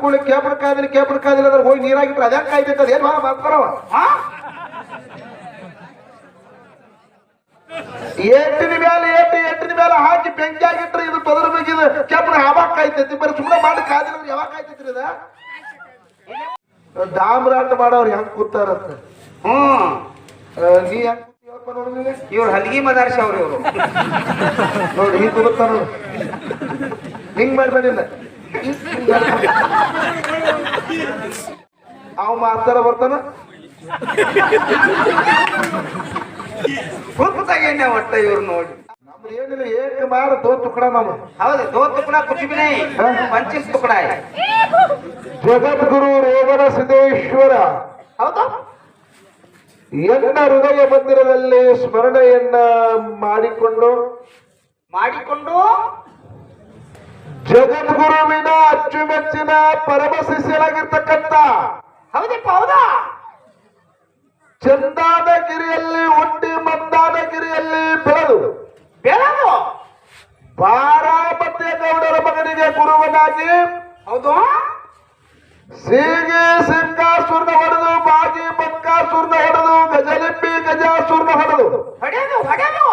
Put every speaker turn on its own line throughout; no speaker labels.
Kudli cable ಕಾಯ್ದಿಲ್ಲ cable ಕಾಯ್ದಿಲ್ಲ ಅಂದ್ರೆ ಹೋಗಿ ನೀರಾಗಿಟ್ರೆ ಅದ್ಯಾಕ ಕಾಯ್ತೈತೆ ಅದೇನ್ ಮಾ ಮಾಡ್ತಾರವ
ಹಾ
ಏಟಿನ ಮೇಲೆ ಎಟ್ಟಿ ಎಟ್ಟಿನ ಮೇಲೆ ಹಾಕಿ ಬೆಂಕಿ ಆಗಿಟ್ರೆ ಇದು ತೊದರ ಇದು ಕೆಬ್ಬಣ ಯಾವಾಗ ಕಾಯ್ತೈತಿ? ಬರೀ ಸುಮ್ಮನೆ ಮಾಡಿ ಕಾದಿಲ್ಲ ಯಾವಾಗ ಕಾಯ್ತೈತ್ರಿ ಅದ ಡಾಮ್ರಾಟ ಮಾಡೋರು ಹೆಂಗ್ ಕೂತಾರಂತ
ಹ್ಮ್
ನೀ ಹೆಂಗ್ ಕೂತಿಯಪ್ಪ ನೋಡು ನೀನು?
ಇವ್ರು ಹಲಗಿ ಮದಾರ್ಸಿ ಅವ್ರು ಇವರು.
ನೋಡಿ ಹಿಂಗ್ ಕೂತಾರ ಹಿಂಗ್ ಮಾಡ್ಬೇಡಿಲ್ಲ. ಅವ್ ಮಾತಾಡ ಬರ್ತಾನ?
ಹುತ್ತಾಗೇನೆ ಒಟ್ಟ ಇವ್ರು ನೋಡಿ.
ನಮ್ದು ಏನಿಲ್ಲ ಏಕ ಮಾಡ ದೋ ತುಕಡ ನಮ್ಮ
ಹೌದು ದೋ ತುಕಡ ಕುಚ್ ಬಿ ನೈ ಪಂಚಿಸ್ ತುಕಡ
ಜಗದ್ಗುರು ರೇವಣ ಸಿದ್ದೇಶ್ವರ.
ಹೌದು.
ಎನ್ನ ಹೃದಯ ಮಂದಿರದಲ್ಲಿ ಸ್ಮರಣೆಯನ್ನ ಮಾಡಿಕೊಂಡು
ಮಾಡಿಕೊಂಡು
ಜಗದ್ಗುರುವಿನ ಅಚ್ಚುಮೆಚ್ಚಿನ ಪರಮ ಶಿಷ್ಯರಾಗಿರ್ತಕ್ಕಂಥ
ಹೌದಪ್ಪ ಹೌದಾ?
ಚಂದಾನಗಿರಿಯಲ್ಲಿ ಹುಟ್ಟಿ ಮಂದಾನಗಿರಿಯಲ್ಲಿ ಬೆಳೆದು
ಬೆಳೆದು?
ಪಾರಾಪತ್ಯ ಗೌಡರ ಮಗನಿಗೆ ಗುರುವನಾಗಿ
ಹೌದು.
ಸೀಗೆ ಸಿಂಗಾಸುರ್ನ ಹೊಡೆದು ಬಾಗಿ ಬಂಕಾಸುರ್ನ ಹೊಡೆದು ಗಜಲಿಂಬಿ ಗಜಾಸುರ್ನ ಹೊಡೆದು.
ಹೊಡೆದು ಹೊಡೆದು.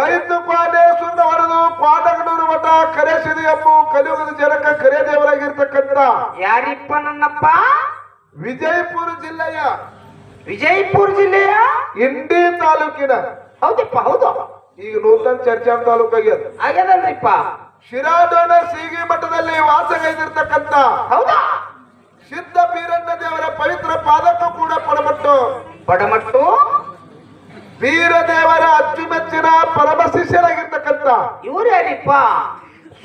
ದೈತ್ಯ ಕ್ವಾನೇಶ್ವರನ ಹೊಡೆದು ಪಾದಗಡೂರು ಮಠ ಕರೆಸಿದೆ ಎಂಬು ಕಲಿಯುಗದ ಜನಕ ಕರೆ ದೇವರಾಗಿರ್ತಕ್ಕಂಥ
ಯಾರಿಪ್ಪ ನನ್ನಪ್ಪ?
ವಿಜಯಪುರ ಜಿಲ್ಲೆಯ
ವಿಜಯಪುರ ಜಿಲ್ಲೆಯ?
ಇಂಡಿ ತಾಲೂಕಿನ
ಹೌದಪ್ಪ ಹೌದು.
ಈಗ ನೂತನ ಚರ್ಚಾ ತಾಲೂಕು ಆಗ್ಯದ.
ಆಗ್ಯದಲ್ರಿಪ್ಪ?
ಶಿರಾಡೋನ ಸೀಗಿ ಮಠದಲ್ಲಿ ವಾಸಗೈದಿರ್ತಕ್ಕಂಥ
ಹೌದಾ?
ಸಿದ್ಧ ಬೀರಣ್ಣ ದೇವರ ಪವಿತ್ರ ಪಾದಕ್ಕೂ ಕೂಡ ಪಡಮಟ್ಟು.
ಬಡಮಟ್ಟು
ವೀರದೇವರ ಅಚ್ಚುಮೆಚ್ಚಿನ ಪರಮ ಶಿಷ್ಯರಾಗಿರ್ತಕ್ಕಂಥ
ಇವರೇನಿಪ್ಪ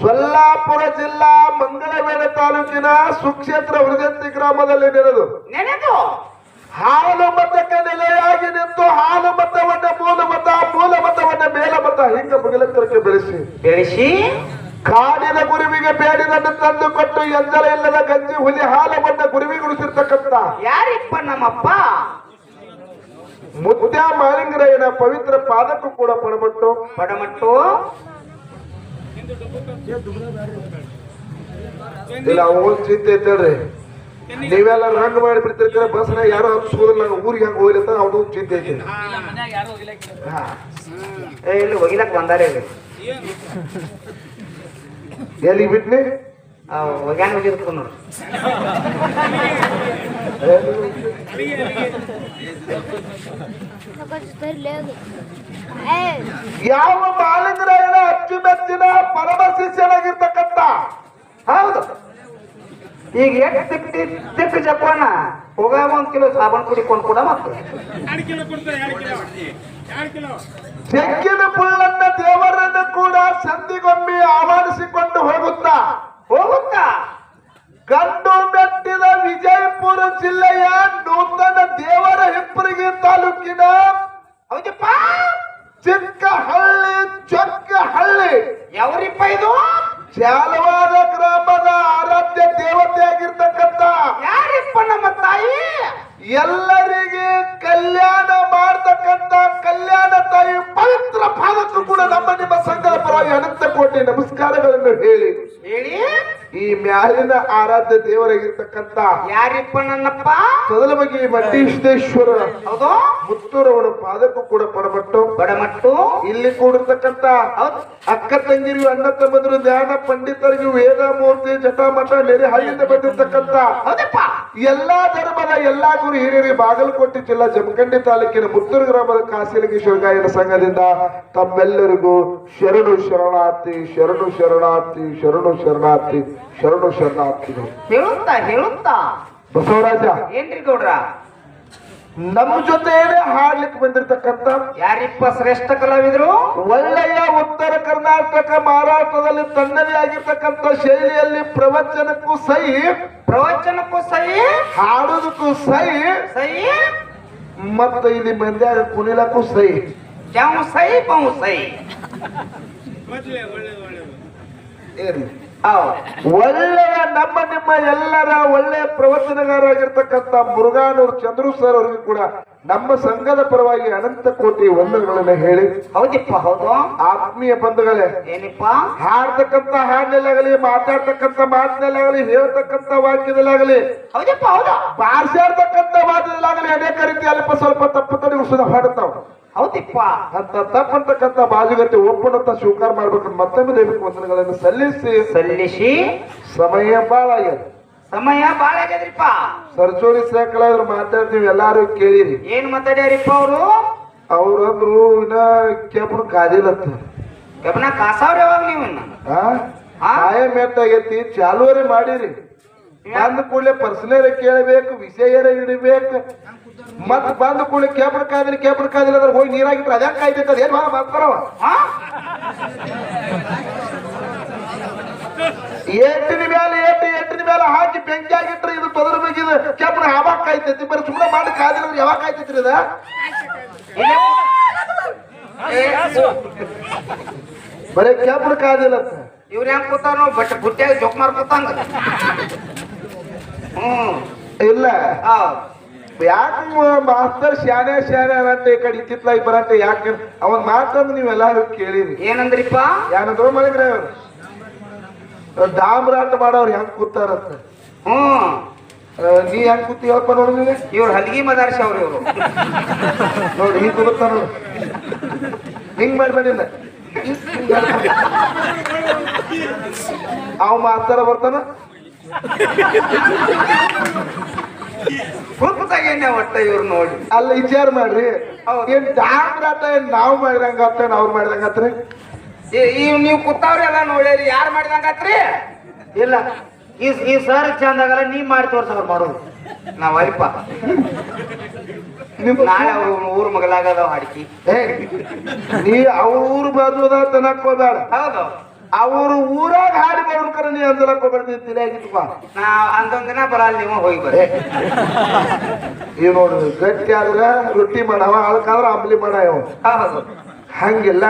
ಸೊಲ್ಲಾಪುರ ಜಿಲ್ಲಾ ಮಂಗಳವೇಣೆ ತಾಲೂಕಿನ ಸುಕ್ಷೇತ್ರ ವೃದಂತಿ ಗ್ರಾಮದಲ್ಲಿ ನೆನೆದು
ನೆನೆದು?
ಹಾಲು ಮತಕ್ಕೆ ನೆಲೆಯಾಗಿ ನಿಂತು ಹಾಲು ಮತವನ್ನ ಮೂಲ ಮತ ಮೂಲ ಮತವನ್ನ ಮೇಲ ಮತ ಹಿಂಗ ಬೆಳೆಸಿ.
ಬೆಳೆಸಿ?
ಕಾಡಿನ ಗುರುವಿಗೆ ಬೇಡಿದನ್ನು ತಂದು ಕೊಟ್ಟು ಎಂಜಲ ಇಲ್ಲದ ಗಂಜಿ ಹುಲಿ ಹಾಲವನ್ನ ಗುರುವಿಗೊಳಿಸಿರ್ತಕ್ಕಂಥ
ಯಾರಿಪ್ಪ ನಮ್ಮಪ್ಪ?
ಪವಿತ್ರ ಪಾದಕ್ಕೂ ಕೂಡ ಪಡಮಟ್ಟು
ಪಡಮಟ್ಟು
ಇಲ್ಲ ಅವ್ರ ಚಿಂತೆ ಐತೇಳ್ರಿ ನೀವೆಲ್ಲ ರಂಗ್ ಮಾಡಿ ಬಿಡ್ತಿರ್ತೀರ ಬಸ್ನ ಯಾರು ಹಬ್ಸ್ಬೋದಿಲ್ಲ ನಾನು ಊರಿಗೆ ಹಂಗ ಅಂತ ಅವನು ಚಿಂತೆ ಐತಿ.
ಇಲ್ಲಿ ಒಗಿಲಕ್ ಬಂದಾರೆ ಇಲ್ಲಿ.
ಎಲ್ಲಿ ಬಿಟ್ನಿ?
ಒಗ್ಯಾನ ಹೋಗಿರ್ಬೇಕು ನೋಡ್ರಿ
ಯಾವ ಮಾಲಿಂಗರಾಯನ ಅಚ್ಚುಮೆಚ್ಚಿನ ಪರಮ ಶಿಷ್ಯನಾಗಿರ್ತಕ್ಕಂಥ?
ಹೌದು. ಈಗ ಎಷ್ಟು ತಿಪ್ಪಿ ತಿಪ್ಪಿ ಜಪಾನ ಹೋಗಾಗ ಒಂದ್ ಕಿಲೋ ಸಾಬನ್ ಕುಡಿಕೊಂಡು ಕೂಡ ಮತ್ತೆ
ತೆಕ್ಕಿನ ಪುಳ್ಳನ್ನ ದೇವರನ್ನು ಕೂಡ ಸಂಧಿಗೊಮ್ಮೆ ಆವರಿಸಿಕೊಂಡು ಹೋಗುತ್ತಾ?
ಹೋಗುತ್ತಾ?
ಗಂಡು ಮೆಟ್ಟಿದ ವಿಜಯಪುರ ಜಿಲ್ಲೆಯ ನೂತನ ದೇವರ ಹೆಪ್ಪರಿಗೆ ತಾಲೂಕಿನ ಚಿಕ್ಕ ಹಳ್ಳಿ ಚೊಕ್ಕ ಹಳ್ಳಿ
ಯಾವ್ರಿಪ್ಪ ಇದು?
ಜಾಲವಾದ ಗ್ರಾಮದ ಆರಾಧ್ಯ ದೇವತೆಯಾಗಿರ್ತಕ್ಕಂಥ
ಯಾರಿಪ್ಪ ನಮ್ಮ ತಾಯಿ?
ಎಲ್ಲರಿಗೆ ಕಲ್ಯಾಣ ಮಾಡ್ತಕ್ಕಂತ ಕಲ್ಯಾಣ ತಾಯಿ ಪವಿತ್ರ ಪಾದಕ್ಕೂ ಕೂಡ ನಮ್ಮ ನಿಮ್ಮ ಸಂಘದ ಪರವಾಗಿ ಅನಂತ ಕೋಟಿ ನಮಸ್ಕಾರಗಳನ್ನು ಹೇಳಿ.
ಹೇಳಿ.
ಈ ಮ್ಯಾಲಿನ ಆರಾಧ್ಯ ದೇವರಾಗಿರ್ತಕ್ಕಂತ
ಯಾರಿಪ್ಪ ನನ್ನಪ್ಪ?
ಬಗ್ಗೆ ಮಟ್ಟೀಶ್ವರ
ಹೌದು.
ಮುತ್ತೂರವರ ಪಾದಕ್ಕೂ ಕೂಡ ಪಡಮಟ್ಟು
ಬಡಮಟ್ಟು.
ಇಲ್ಲಿ
ಕೂಡಿರ್ತಕ್ಕಂತ
ಅಕ್ಕ ತಂಗಿರಿಗೂ ಅಣ್ಣ ತಮ್ಮಂದಿರು ಧ್ಯಾನ ಪಂಡಿತರಿಗೂ ವೇದ ಮೂರ್ತಿ ಜಟಾಮಠ ನೆರೆ ಹಳ್ಳಿಯಿಂದ
ಬಂದಿರ್ತಕ್ಕಂತ
ಎಲ್ಲಾ ಧರ್ಮದ ಎಲ್ಲಾ ಗುರು ಹಿರಿಯರಿಗೆ ಬಾಗಲಕೋಟೆ ಜಿಲ್ಲಾ ಜಮಖಂಡಿ ತಾಲೂಕಿನ ಮುತ್ತೂರು ಗ್ರಾಮದ ಕಾಸಿಲಿಂಗೇಶ್ವರ ಗಾಯನ ಸಂಘದಿಂದ ತಮ್ಮೆಲ್ಲರಿಗೂ ಶರಣು ಶರಣಾರ್ಥಿ ಶರಣು ಶರಣಾರ್ಥಿ ಶರಣು ಶರಣಾರ್ಥಿ ಶರಣು ಶರಣಾರ್ಥಿಗಳು.
ಹೇಳುತ್ತಾ ಹೇಳುತ್ತಾ?
ಬಸವರಾಜ.
ಏನ್ರಿ ಗೌಡ್ರ?
ನಮ್ಮ ಜೊತೆನೇ ಹಾಡ್ಲಿಕ್ಕೆ ಬಂದಿರತಕ್ಕಂತ
ಯಾರಿಪ್ಪ ಶ್ರೇಷ್ಠ ಕಲಾವಿದರು?
ಒಳ್ಳೆಯ ಉತ್ತರ ಕರ್ನಾಟಕ ಮಹಾರಾಷ್ಟ್ರದಲ್ಲಿ ತನ್ನದೇ ಆಗಿರ್ತಕ್ಕಂಥ ಶೈಲಿಯಲ್ಲಿ ಪ್ರವಚನಕ್ಕೂ ಸೈ
ಪ್ರವಚನಕ್ಕೂ ಸಹಿ
ಹಾಡೋದಕ್ಕೂ ಸೈ
ಸಹಿ
ಮತ್ತೆ ಇಲ್ಲಿ ಮಂದ್ಯಾಗ ಕುಣಿಲಕ್ಕೂ ಸೈ.
ಜಾವು ಸಹಿ ಪಾವು ಸಹಿ
ಒಳ್ಳೆಯ ನಮ್ಮ ನಿಮ್ಮ ಎಲ್ಲರ ಒಳ್ಳೆಯ ಪ್ರವಚನಗಾರರಾಗಿರ್ತಕ್ಕಂಥ ಮುರುಘಾನೂರ್ ಚಂದ್ರು ಸರ್ ಅವರಿಗೂ ಕೂಡ ನಮ್ಮ ಸಂಘದ ಪರವಾಗಿ ಅನಂತ ಕೋಟಿ ವಂದನೆಗಳನ್ನ ಹೇಳಿ.
ಹೌದಪ್ಪ ಹೌದು.
ಆತ್ಮೀಯ ಬಂಧುಗಳೇ
ಏನಿಪ್ಪ?
ಹಾಡ್ತಕ್ಕಂತ ಹಾಡಿನಲ್ಲಾಗಲಿ ಮಾತಾಡ್ತಕ್ಕಂತ ಮಾತಿನಲ್ಲಾಗಲಿ ಹೇಳ್ತಕ್ಕಂತ ವಾಕ್ಯದಲ್ಲಾಗಲಿ
ಹೌದಪ್ಪ ಹೌದು.
ಭಾಷಾಡ್ತಕ್ಕಂಥ ವಾಕ್ಯದಲ್ಲಾಗಲಿ ಅನೇಕ ರೀತಿ ಅಲ್ಪ ಸ್ವಲ್ಪ ತಪ್ಪು ತಡೆಗೂ ಸುಧಾ ಹಾಡುತ್ತಾವ.
ಹೌದಿಪ್ಪ.
ಅಂತ ತಪ್ಪಂತಕ್ಕಂಥ ಬಾಜುಗಟ್ಟಿ ಒಪ್ಪಣಂತ ಸ್ವೀಕಾರ ಮಾಡ್ಬೇಕಂತ ಮತ್ತೊಮ್ಮೆ ದೈವಿಕ ವಂದನೆಗಳನ್ನು ಸಲ್ಲಿಸಿ.
ಸಲ್ಲಿಸಿ.
ಸಮಯ ಬಾಳ ಆಗ್ಯದ.
ಸಮಯ ಬಾಳ ಆಗ್ಯದ್ರಿಪ್ಪ.
ಸರ್ಚೋರಿ ಸಾಕಲಾದ್ರು ಮಾತಾಡ್ತೀವಿ ಎಲ್ಲಾರು ಕೇಳಿರಿ.
ಏನ್ ಮಾತಾಡ್ಯಾರಿಪ್ಪ ಅವರು?
ಅವ್ರಂದ್ರು ಇನ್ನ ಕೆಬ್ಬನ ಕಾದಿಲ್ಲ
ಕೆಬ್ಬನ ಕಾಸಾವ್ರಿ ಯಾವಾಗ ನೀವು ಇನ್ನ?
ಆಯ ಆಗೈತಿ ಚಾಲುವರೆ ಮಾಡಿರಿ. ಅಂದ ಕೂಡಲೇ ಪರ್ಸನಲ್ ಕೇಳಬೇಕು ವಿಷಯ ಇಡಬೇಕು ಮತ್ ಬಂದ ಕೂಡಲೇ ಕೆಬ್ಬಣ ಕಾಯ್ದಿನ ಕೆಬ್ಬಣ ಕಾಯ್ದಿಲ್ಲ ಅಂದ್ರೆ ಹೋಗಿ ನೀರಾಗಿಟ್ರೆ ಅದ್ಯಾಕ ಕಾಯ್ತೈತೆ ಅದೇನ್ ಬಾ ಬರ್ತಾರವ
ಹಾ
ಎಂಟಿನ ಮೇಲೆ ಎಟ್ಟು ಎಟ್ಟಿನ ಮೇಲೆ ಹಾಕಿ ಬೆಂಕಿ ಆಗಿಟ್ರೆ ಇದು ತೊದರ ಇದು ಕೆಬ್ಬಣ ಯಾವಾಗ ಕಾಯ್ತೈತಿ ಬರೀ ಸುಮ್ಮನೆ ಮಾಡಿ ಕಾಯ್ದಿಲ್ಲ ಅಂದ್ರೆ ಯಾವಾಗ ಕಾಯ್ತೈತ್ರಿ ಅದ ಬರೀ ಕೆಬ್ಬಣ ಕಾದಿಲ್ಲ ಅಂತ.
ಇವ್ರ ಹೆಂಗ್ ಕೂತಾರ? ನಾವು ಬಟ್ ಬುಟ್ಟ್ಯಾಗ ಜೋಕ್ ಮಾರ್ಕೊತಂಗ ಹ್ಮ್.
ಇಲ್ಲ.
ಹೌದ್.
ಯಾಕೆ ಮಾಸ್ತರ್ ಶಾನೆ ಶಾನೆ ಅಂತ ಈ ಕಡೆ ಇತ್ತಿತ್ಲಾಗಿ ಬರಂತ ಯಾಕೆ ಅವನ್ ಮಾತಂದ್ ನೀವೆಲ್ಲಾರು ಕೇಳಿರಿ.
ಏನಂದ್ರಿಪ್ಪ?
ಯಾನದೋ ಮಾಡಿದ್ರೆ ಅವ್ರು. ಡಾಮ್ರಾಟ ಮಾಡೋರು ಹೆಂಗ್ ಕೂತಾರಂತ?
ಹ್ಮ್
ನೀ ಹೆಂಗ್ ಕೂತಿ ಹೇಳಪ್ಪ ನೋಡಿ
ಇವ್ರು ಹಲಗಿ ಮದಾರ್ಸಿ ಅವ್ರ ಇವ್ರು.
ನೋಡಿ ಹಿಂಗ್ ಕೂತ ನೋಡು. ಹಿಂಗ್ ಮಾಡ್ಬೇಡಿಲ್ಲ ಅವ್ ಮಾಸ್ತರ ಬರ್ತಾನ?
ಹುತ್ತಾಗೇನೆ ಒಟ್ಟ ಇವ್ರು ನೋಡಿ.
ಅಲ್ಲ ವಿಚಾರ ಮಾಡ್ರಿ.
ಹೌದು.
ಏನ್ ಡಾಮ್ರಾಟ ಏನ್ ನಾವ್ ಮಾಡಿದಂಗ ಆತೇನ್ ಅವ್ರು ಮಾಡಿದಂಗ ಆತ್ರಿ?
ಈ- ಈ ನೀವು ಕುತ್ತವ್ರೆಲ್ಲ ನೋಡ್ಯಾರಿ ಯಾರು ಮಾಡಿದಂಗಾತ್ರಿ
ಇಲ್ಲ. ಈ ಈ ಸರ್ ಚಂದ ಆಗಲ್ಲ ನೀ ಮಾಡಿ ತೋರ್ಸವ್ರು ಮಾಡೋದು
ನಾವ್ ಅಲ್ಪ. ನಾಳೆ ಅವ್ರ ಊರ್ ಮಗಲಾಗದ ಹಾಡ್ಕಿ
ಏ, ನೀ ಅವ್ರ ಬಾಜುದ ತನಕ ಹೋಗ್ಬೇಡ
ಹೌದು.
ಅವ್ರ ಊರಾಗ ಹಾಡಿ ಬರ್ಬೇಕಾರ ನೀ ಅಂದ್ರೆ ಹೋಗ್ಬೇಡ ನೀ ತಿಳಿಯಾಗಿತ್ತಪ್ಪ
ನಾ ಅಂದೊಂದ್ ದಿನ ಬರಲ್ಲ ನೀವು ಹೋಗಿ ಬರ್ರಿ.
ಇವ್ ನೋಡ್ರಿ ಗಟ್ಟಿ ಆದ್ರೆ ರೊಟ್ಟಿ ಮಾಡವ ಅದಕ್ಕಾದ್ರೆ ಅಂಬ್ಲಿ ಮಾಡವ ಹಂಗಿಲ್ಲ.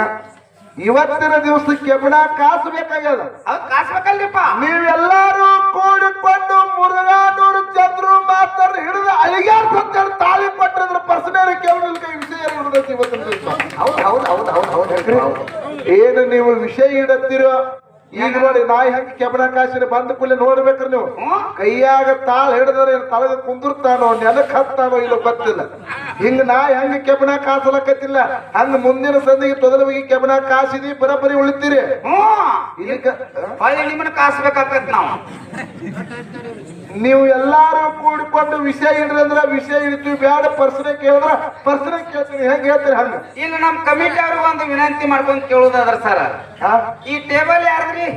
ಇವತ್ತಿನ ದಿವಸಕ್ಕೆ ಕೆಬಣ ಕಾಸು ಬೇಕಾಗ್ಯದ.
ಕಾಸು ಬೇಕಲ್ಲಪ್ಪ
ನೀವೆಲ್ಲಾರು ಕೂಡಿಕೊಂಡು ಮುರುಘಾನೂರು ಚಂದ್ರು ಮಾಸ್ತರ್ ಹಿಡಿದು ಅಳಿಗ್ಯಾರ್ ಸತ್ತೇಳಿ ತಾಳಿ ಪಟ್ಟದ್ರ ಪರ್ಸನಲ್ ಕೇವಲ ಕೈ ವಿಷಯ
ಹೇಳ್ರಿ ಹೌದು.
ಏನು ನೀವು ವಿಷಯ ಇಡತ್ತೀರೋ ಈಗ ನೋಡಿ ನಾಯಿ ಹೆಂಗ್ ಕೆಬನ ಕಾಸಿನ ಬಂದ ಕೂಡಲೇ ನೋಡ್ಬೇಕ್ರಿ ನೀವು. ಕೈಯಾಗ ತಾಳ ಹಿಡಿದ್ರೆ ತಳಗ ಕುಂದಿರ್ತಾನೋ ನೆಲಕ್ ಹತ್ತಾನೋ ಇಲ್ಲ ಗೊತ್ತಿಲ್ಲ. ಹಿಂಗ ನಾಯಿ ಹಂಗ ಕೆಬನ ಕಾಸಲಕತ್ತಿಲ್ಲ. ಹಂಗ ಮುಂದಿನ ಸಂದಿಗೆ ತೊದಲ ಹೋಗಿ ಕೆಬನ ಕಾಸಿದಿ ಬರಬರಿ ಉಳಿತೀರಿ.
ನಿಮ್ಮನ್ನ ಕಾಸ್ಬೇಕಾಗತ್ ನಾವು.
ನೀವು ಎಲ್ಲಾರು ಕೂಡಿಕೊಂಡು ವಿಷಯ ಇಡ್ರಿ ಅಂದ್ರೆ ವಿಷಯ ಇಡ್ತೀವಿ ಬೇಡ ಪರ್ಸನ ಕೇಳಿದ್ರ ಪರ್ಸನ ಕೇಳ್ತೀನಿ. ಹೆಂಗ್ ಹೇಳ್ತೀರಿ ಹಂಗ?
ಇಲ್ಲಿ ನಮ್ ಕಮಿಟಿ ಅವ್ರಿಗೆ ಒಂದು ವಿನಂತಿ ಮಾಡ್ಕೊಂಡು ಕೇಳುದಾದ್ರ ಸರ್. ಈ ಟೇಬಲ್ ಯಾರ್ದ್ರಿ?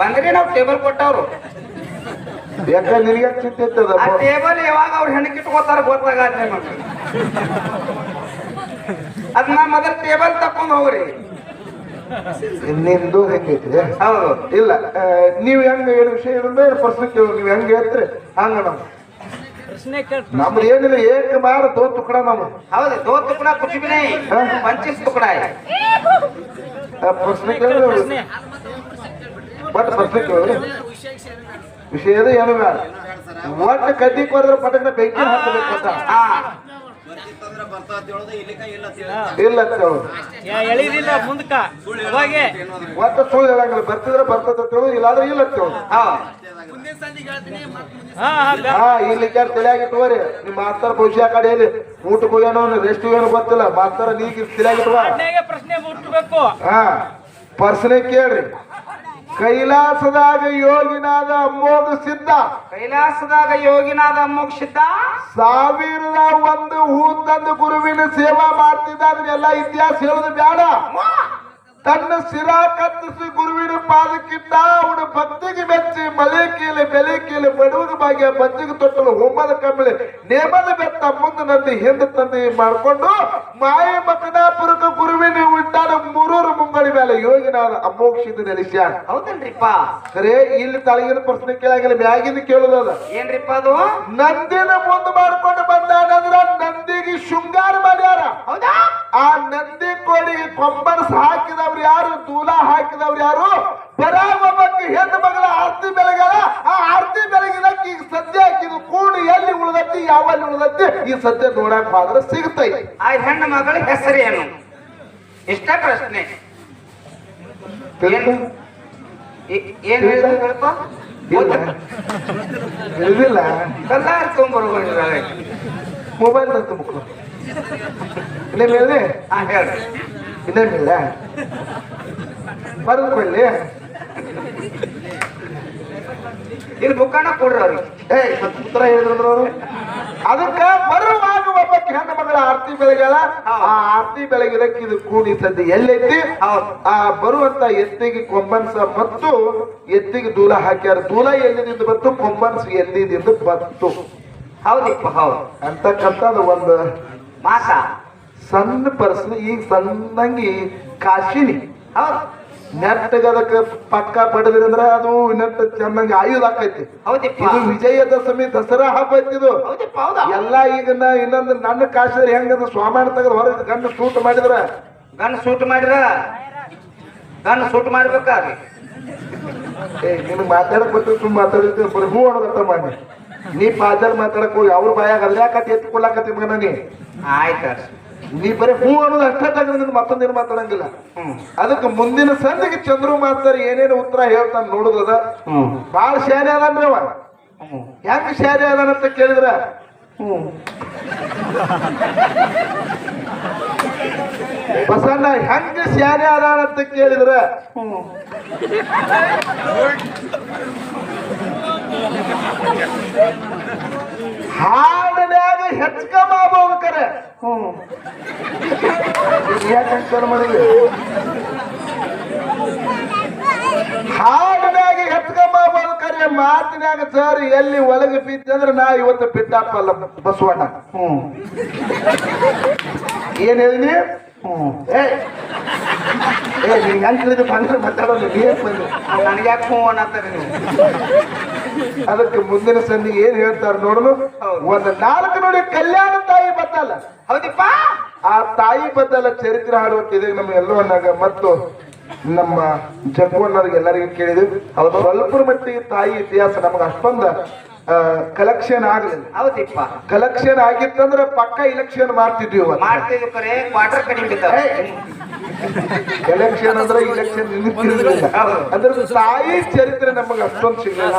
ಬಂದ್ರಿ ನಾವ್ ಟೇಬಲ್ ಕೊಟ್ಟವ್ರು.
ಯಾಕ ನಿನಗೆ ಚಿಂತೆ ಇರ್ತದ
ಆ ಟೇಬಲ್ ಯಾವಾಗ ಅವ್ರು ಹೆಣಕಿಟ್ಕೋತಾರ ಇಟ್ಕೋತಾರ ಗೊತ್ತಾಗತ್ತೆ ಅದು ಮೊದಲ ಟೇಬಲ್ ತಕೊಂಡ್ ಹೋಗ್ರಿ.
ನಿಂದು ಹೆಂಗೈತಿ?
ಹೌದು.
ಇಲ್ಲ. ನೀವು ನೀವ್ ಹೆಂಗ ಏನು ವಿಷಯ ಹೇಳಿದ್ರೆ ಪ್ರಶ್ನೆ ಕೇಳಿ. ನೀವ್ ಹೆಂಗ ಹೇಳ್ತೀರಿ? ಹಂಗ ನಮ್ ನಮ್ದು ಏನಿಲ್ಲ ಏಕ ಮಾರ ದೋ ತುಕಡ ನಮ್
ಹೌದು ದೋ ತುಕಡ ಕುಚ್ ಬಿ ನೈ ಪಂಚಿಸ್ ತುಕಡ ಹೈ.
ಪ್ರಶ್ನೆ ಕೇಳಿದ್ರೆ ಬಟ್ ಪ್ರಶ್ನೆ ಕೇಳಿದ್ರೆ ವಿಷಯದ ಏನು ಬೇಡ. ಒಟ್ಟು ಕದ್ದಿ ಕೊಡಿದ್ರೆ ಪಟಕ್ನ ಬೆಂಕಿ ಹಾಕಬೇಕು ಅಂತ.
ಹಾ.
ಇಲ್ಲ ಅಂತ ಹೇಳು.
ಎಳಿದಿಲ್ಲ ಮುಂದಕ್ಕ ಅವಾಗೆ
ಒಟ್ಟು ಸುಳ್ಳು ಹೇಳಂಗಿಲ್ಲ. ಬರ್ತಿದ್ರೆ ಬರ್ತದ ಅಂತ ಇಲ್ಲ ಇಲ್ಲಾಂದ್ರೆ ಇಲ್ಲ ಅಂತ ಹೇಳು.
ಹೌದು
ಹಾ ಹಾ
ಇಲ್ಲಿ ತಲೆಯಾಗಿಟ್ಟುವರಿ ನಿಮ್ಮ ಮಾಸ್ತರ ಭವಿಷ್ಯ ಕಡೆಯಲ್ಲಿ. ಊಟಕ್ಕೆ ಹೋಗ್ಯಾನೋ ರೆಸ್ಟ್ ಹೋಗ್ಯಾನೋ ಗೊತ್ತಿಲ್ಲ. ಮಾಸ್ತರ ನೀಗ ತಲೆಯಾಗಿಟ್ಟುವ
ಪ್ರಶ್ನೆ ಮುಟ್ಬೇಕು.
ಹಾ. ಪರ್ಸನೆ ಕೇಳ್ರಿ. ಕೈಲಾಸದಾಗ ಯೋಗಿನಾದ ಅಮ್ಮೋಗ ಸಿದ್ಧ.
ಕೈಲಾಸದಾಗ ಯೋಗಿನಾದ ಮೋಕ್ಷಿದ್ದ
ಸಾವಿರದ ಒಂದು ಹೂ ತಂದು ಗುರುವಿನ ಸೇವಾ ಮಾಡ್ತಿದ್ದ ಎಲ್ಲ ಇತಿಹಾಸ ಹೇಳುದು ಬೇಡ ತನ್ನ ಸಿರ ಕತ್ತಿಸಿ ಗುರುವಿನ ಪಾದಕ್ಕಿಂತ ಅವನ ಭಕ್ತಿಗೆ ಮೆಚ್ಚಿ ಮಳೆ ಕೀಲಿ ಬೆಲೆ ಕೀಲಿ ಬಡವನ ಭಾಗ್ಯ ಬಜ್ಜಿಗೆ ತೊಟ್ಟಲು ಹೋಮದ ಕಮ್ಮಳಿ ನೇಮದ ಬೆತ್ತ ಮುಂದೆ ನಂದಿ ಹಿಂದೆ ತಂದಿ ಮಾಡ್ಕೊಂಡು ಮಾಯ ಮಕನಾಪುರಕ ಗುರುವಿನ ಉಂಟಾದ ಮೂರೂರು ಮುಂಗಡಿ ಮೇಲೆ ಯೋಗಿನಾದ ಅಮೋಕ್ಷಿದ ನೆಲೆಸ್ಯ.
ಹೌದಲ್ರಿಪ್ಪ
ಖರೆ ಇಲ್ಲಿ ತಳಗಿನ ಪ್ರಶ್ನೆ ಕೇಳಾಗಲಿ ಮ್ಯಾಗಿನ ಕೇಳುದದ
ಏನ್ರಿಪ್ಪ ಅದು?
ನಂದಿನ ಮುಂದೆ ಮಾಡ್ಕೊಂಡು ಬಂದಾನಂದ್ರ ನಂದಿಗೆ ಶೃಂಗಾರ ಆ ನಂದಿ ಕೋಡಿಗೆ ಕೊಂಬರ್ಸ್ ಹಾಕಿದವ್ರು ಯಾರು? ದೂಲ ಹಾಕಿದವ್ರು ಯಾರು? ಬರಾಗ ಒಬ್ಬಕ್ಕೆ ಹೆಣ್ಣು ಮಗಳ ಆರ್ತಿ ಬೆಳಗಳ ಆ ಆರ್ತಿ ಬೆಳಗಿನಕ್ಕೆ ಈಗ ಸದ್ಯ ಹಾಕಿದ ಕೂಡಿ ಎಲ್ಲಿ ಉಳಿದತ್ತಿ ಯಾವಲ್ಲಿ ಉಳಿದತ್ತಿ ಈ ಸದ್ಯ ನೋಡಕ್ ಹೋದ್ರೆ ಸಿಗ್ತೈತಿ
ಆ ಹೆಣ್ಣು ಮಗಳ ಹೆಸರೇನು? ಇಷ್ಟ ಪ್ರಶ್ನೆ.
ಏನು
ಹೇಳಿದ ಏನ್ ಹೇಳಿದ್ರೆ ಹೇಳಪ್ಪ
ಇಲ್ಲ. ತಿಳಿದಿಲ್ಲ. ಮೊಬೈಲ್ ತುಂಬ ಮಕ್ಕಳು ಇನ್ನೇ ಮೇಲೆ
ಹಾ ಹೇಳ್ರಿ.
ಇನ್ನೇ ಮೇಲೆ ಬರೆದುಕೊಳ್ಳಿ
ಇಲ್ಲಿ ಮುಖಾಣ ಕೊಡ್ರಿ ಅವ್ರಿಗೆ.
ಸ್ವಲ್ಪ ಉತ್ತರ ಹೇಳಿದ್ರು ಅವರು? ಅದಕ್ಕೆ ಬರುವಾಗ ಒಬ್ಬ ಹೆಣ್ಣು ಮಗಳ ಆರ್ತಿ ಬೆಳಗಲ್ಲ ಆ ಆರ್ತಿ ಬೆಳಗಿದಕ್ಕೆ ಇದು ಕೂಡಿ ಸದ್ಯ ಎಲ್ಲೈತಿ. ಆ ಬರುವಂತ ಎತ್ತಿಗೆ ಕೊಂಬನ್ಸ ಬತ್ತು ಎತ್ತಿಗೆ ದೂಲ ಹಾಕ್ಯಾರ. ದೂಲ ಎಲ್ಲಿದಿಂದ ಬಂತು? ಕೊಂಬನ್ಸ್ ಎಲ್ಲಿದಿಂದ ಬತ್ತು
ಹೌದಪ್ಪ ಹೌದು.
ಅಂತಕ್ಕಂಥದ್ದು ಒಂದು
ಮಾಸ
ಸಣ್ಣ ಪರ್ಸನ್ ಈಗ ಸಣ್ಣಂಗಿ ಕಾಶಿನಿ.
ಹೌದು
ನೆಟ್ಟಗೆ ಅದಕ್ಕೆ ಪಕ್ಕ ಪಡೆದ್ರಂದ್ರ ಅದು ನೆಟ್ಟ ಚೆನ್ನಾಗಿ ಆಯುಧ ಆಕೈತಿ ಇದು ವಿಜಯದಶಮಿ ದಸರಾ ಹಬ್ಬ ಐತಿ ಇದು. ಎಲ್ಲ ಈಗ ಇನ್ನೊಂದು ನನ್ನ ಕಾಶಿದ್ರೆ ಹೆಂಗದ ಸ್ವಾಮಾನ ತೆಗೆದು ಹೊರಗೆ ಗಂಡು ಸೂಟ್ ಮಾಡಿದ್ರ?
ಗನ್ ಸೂಟ್ ಮಾಡಿದ್ರ? ಗನ್ ಸೂಟ್ ಮಾಡ್ಬೇಕಾಗ್ರಿ
ಏ ನಿನ್ ಮಾತಾಡಕ್ ಬರ್ತೀವಿ ತುಂಬ ಮಾತಾಡಿದ್ರೆ ಬರೀ ಹೂ ಅನ್ನೋದರ್ಥ ಮಾಡಿ ನೀ ಪಾಜಲ್ ಮಾತಾಡಕ್ ಹೋಗಿ ಅವ್ರ ಬಾಯಾಗ ಅಲ್ಯಾಕತ್ತಿ ಎತ್ಕೊಳಕತ್ತಿ ಮಗನ ನೀ?
ಆಯ್ತ
ನೀ ಬರೀ ಹೂ ಅನ್ನೋದು ಅಷ್ಟೇ ತೆಗೆದು ನಿನ್ ಮತ್ತೊಂದೇನು ಮಾತಾಡಂಗಿಲ್ಲ. ಅದಕ್ಕೆ ಮುಂದಿನ ಸಂಜೆಗೆ ಚಂದ್ರು ಮಾಸ್ತರ್ ಏನೇನು ಉತ್ತರ ಹೇಳ್ತಾನ ನೋಡುದದ ಬಾಳ ಶಾನೆ ಅದನ್ರಿ ಅವ.
ಯಾಕೆ
ಹೆಂಗ್ ಶಾನೆ ಅದಾನಂತ ಕೇಳಿದ್ರ? ಬಸಣ್ಣ ಹೆಂಗ ಶಾನೆ ಅದಾನಂತ ಕೇಳಿದ್ರ? ಹಾಡಿನ್ಯಾಗ ಹೆಚ್ಚಕ ಮಾಡ್ಬೋದು ಕರೆ
ಹ್ಮ್
ಯಾಕೆ ಅನ್ಕೊಂಡು ಮಾಡಿದ್ವಿ ಹಾಡಿನ್ಯಾಗ ಹೆಚ್ಚಕ ಮಾಡ್ಬೋದು ಕರೆ ಮಾತಿನ್ಯಾಗ ಸರ್ ಎಲ್ಲಿ ಒಳಗೆ ಬಿದ್ದಂದ್ರೆ ನಾ ಇವತ್ತು ಬಿಟ್ಟಪ್ಪಲ್ಲ ಬಸವಣ್ಣ.
ಹ್ಮ್
ಏನ್ ಹೇಳಿನಿ
ಹ್ಮ್
ಏ ಏ, ನೀನ್ ಹೆಂಗ್ ಬಂದ್ರೆ ಮಾತಾಡೋದು? ನೀ ಏನ್ ಬಂದೆ?
ನನಗೆ ಯಾಕೆ ಹ್ಞೂ ಅನ್ನತ್ತಾರೆ ನೀವು
ಅದಕ್ಕೆ ಮುಂದಿನ ಸಂದಿಗೆ ಏನ್ ಹೇಳ್ತಾರ ನೋಡಲು? ಒಂದು ನಾಲ್ಕು ನೋಡಿ ಕಲ್ಯಾಣ ತಾಯಿ ಬತ್ತಲ್ಲ.
ಹೌದಿಪ್ಪ?
ಆ ತಾಯಿ ಬದ್ದಲ್ಲ ಚರಿತ್ರೆ ಹಾಡುವಂತಿದೆ ನಮ್ಮ ಎಲ್ಲವನ್ನಾಗ ಮತ್ತು ನಮ್ಮ ಜಗ್ಗಣ್ಣವ್ರಿಗೆ ಎಲ್ಲರಿಗೂ ಕೇಳಿದ್ವಿ ಹೌದು. ಸ್ವಲ್ಪ ಮಟ್ಟಿಗೆ ತಾಯಿ ಇತಿಹಾಸ ನಮಗೆ ಅಷ್ಟೊಂದು ಕಲೆಕ್ಷನ್ ಆಗ್ಲಿಲ್ಲ
ಹೌದಿಪ್ಪ.
ಕಲೆಕ್ಷನ್ ಆಗಿತ್ತಂದ್ರೆ ಪಕ್ಕ ಇಲೆಕ್ಷನ್ ಮಾಡ್ತಿದ್ವಿ
ಕರೆ ಕ್ವಾರ್ಟರ್ ಕಡಿಮೆ
ಎಲೆಕ್ಷನ್ ಅಂದ್ರೆ ಇಲೆಕ್ಷನ್ ಅದ್ರ ತಾಯಿ ಚರಿತ್ರೆ ನಮಗೆ ಅಷ್ಟೊಂದು ಸಿಗಲ್ಲ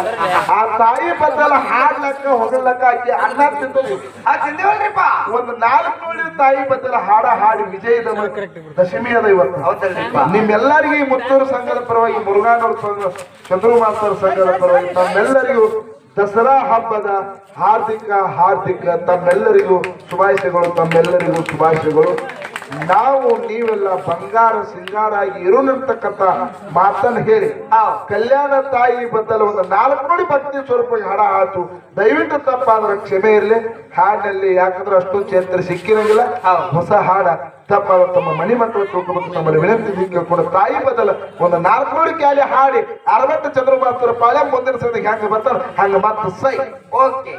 ಆ ತಾಯಿ ಬದಲ ಹಾಡ್ಲಕ್ಕ ಹೊಗಳಕ್ಕ ಆಕಿ ಅನ್ನ ತಿಂದವು
ತಿಂದೇವಲ್ರಿಪ್ಪ?
ಒಂದು ನಾಲ್ಕು ನೋಡಿ ತಾಯಿ ಬದಲ ಹಾಡ ಹಾಡಿ ವಿಜಯದ ದಶಮಿ ಅದ ಇವತ್ತು.
ಹೌದಲ್ರಿಪ್ಪ.
ನಿಮ್ಮೆಲ್ಲರಿಗೂ ಈ ಮುತ್ತೂರು ಸಂಘದ ಪರವಾಗಿ ಮುರುಘಾನೂರು ಸಂಘ ಚಂದ್ರು ಮಾಸ್ತರ್ ಸಂಘದ ಪರವಾಗಿ ತಮ್ಮೆಲ್ಲರಿಗೂ ದಸರಾ ಹಬ್ಬದ ಹಾರ್ದಿಕ ಹಾರ್ದಿಕ ತಮ್ಮೆಲ್ಲರಿಗೂ ಶುಭಾಶಯಗಳು ತಮ್ಮೆಲ್ಲರಿಗೂ ಶುಭಾಶಯಗಳು. ನಾವು ನೀವೆಲ್ಲ ಬಂಗಾರ, ಸಿಂಗಾರಾಗಿ ಇರೋನಂತಕ್ಕಂಥ ಮಾತನ್ನು ಹೇಳಿ,
ಆ
ಕಲ್ಯಾಣ ತಾಯಿ ಬದಲ ಒಂದು ನಾಲ್ಕು ನೋಡಿ ಭಕ್ತಿ ಸ್ವರೂಪ ಹಾಡ ಆತು ದಯವಿಟ್ಟು ತಪ್ಪಾದ್ರೆ ಕ್ಷಮೆ ಇರಲಿ. ಹಾಡಿನಲ್ಲಿ ಯಾಕಂದ್ರೆ ಅಷ್ಟು ಚೇಂದ್ರ ಸಿಕ್ಕಿರಂಗಿಲ್ಲ.
ಆ
ಹೊಸ ಹಾಡ ತಮ್ಮ ತಮ್ಮ ಮನೆ ಮಕ್ಕಳು ತಿಳ್ಕೊಬೇಕು ನಮ್ಮಲ್ಲಿ ವಿನಂತಿ ಕೇಳ್ಕೊಂಡು ತಾಯಿ ಬದಲ ಒಂದು ನಾಲ್ಕು ಕ್ಯಾಲಿ ಹಾಡಿ. ಅರವತ್ತು ಚಂದ್ರ ಪಾಳ್ಯ ಮುಂದಿನ ಸಂದಿಗೆ ಹೆಂಗ ಬರ್ತಾರ, ಹಂಗ ಮತ್ತೆ ಸೈ.
ಓಕೆ